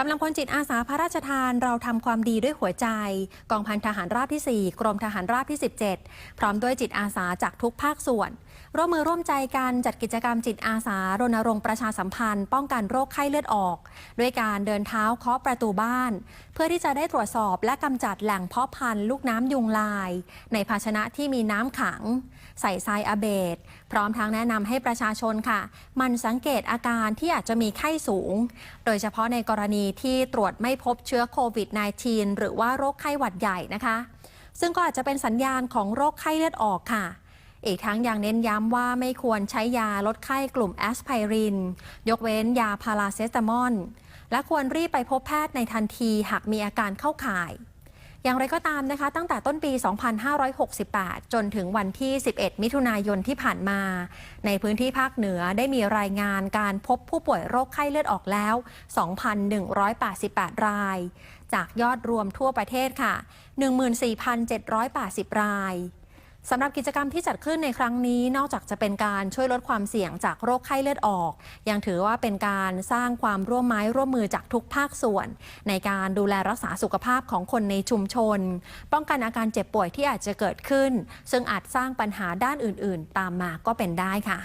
กำลังพลจิตอาสาพระราชทานเราทำความดีด้วยหัวใจ กองพันทหารราบที่ 4 กรมทหารราบที่ 17 พร้อมด้วยจิตอาสาจากทุกภาคส่วน ร่วมมือร่วมใจกันจัดกิจกรรมจิตอาสารณรงค์ประชาสัมพันธ์ ป้องกันโรคไข้เลือดออก ด้วยการเดินเท้าเคาะประตูบ้าน เพื่อที่จะได้ตรวจสอบและกำจัดแหล่งเพาะพันธุ์ลูกน้ำยุงลาย ในภาชนะที่มีน้ำขัง ใส่ทรายอเบดพร้อมทั้งแนะนำให้ประชาชนค่ะ มันสังเกตอาการที่อาจจะมีไข้สูง โดยเฉพาะในกรณีที่ตรวจไม่พบเชื้อโควิด -19 หรือว่าโรคไข้หวัดใหญ่นะคะ ซึ่งก็อาจจะเป็นสัญญาณของโรคไข้เลือดออกค่ะ อีกทั้งยังเน้นย้ำว่าไม่ควรใช้ยาลดไข้กลุ่มแอสไพริน ยกเว้นยาพาราเซตามอลและควรรีบไปพบแพทย์ในทันทีหากมีอาการเข้าข่าย อย่างไรก็ตามนะคะ ตั้งแต่ต้นปี 2568 จนถึงวันที่ 11 มิถุนายนที่ผ่านมา ในพื้นที่ภาคเหนือได้มีรายงานการพบผู้ป่วยโรคไข้เลือดออกแล้ว 2,188 ราย จากยอดรวมทั่วประเทศค่ะ 14,780 ราย สำหรับกิจกรรมที่จัดขึ้นในครั้งนี้ นอกจากจะเป็นการช่วยลดความเสี่ยงจากโรคไข้เลือดออก ยังถือว่าเป็นการสร้างความร่วมไม้ร่วมมือจากทุกภาคส่วน ในการดูแลรักษาสุขภาพของคนในชุมชน ป้องกันอาการเจ็บป่วยที่อาจจะเกิดขึ้น ซึ่งอาจสร้างปัญหาด้านอื่น ๆ ตามมาก็เป็นได้ค่ะ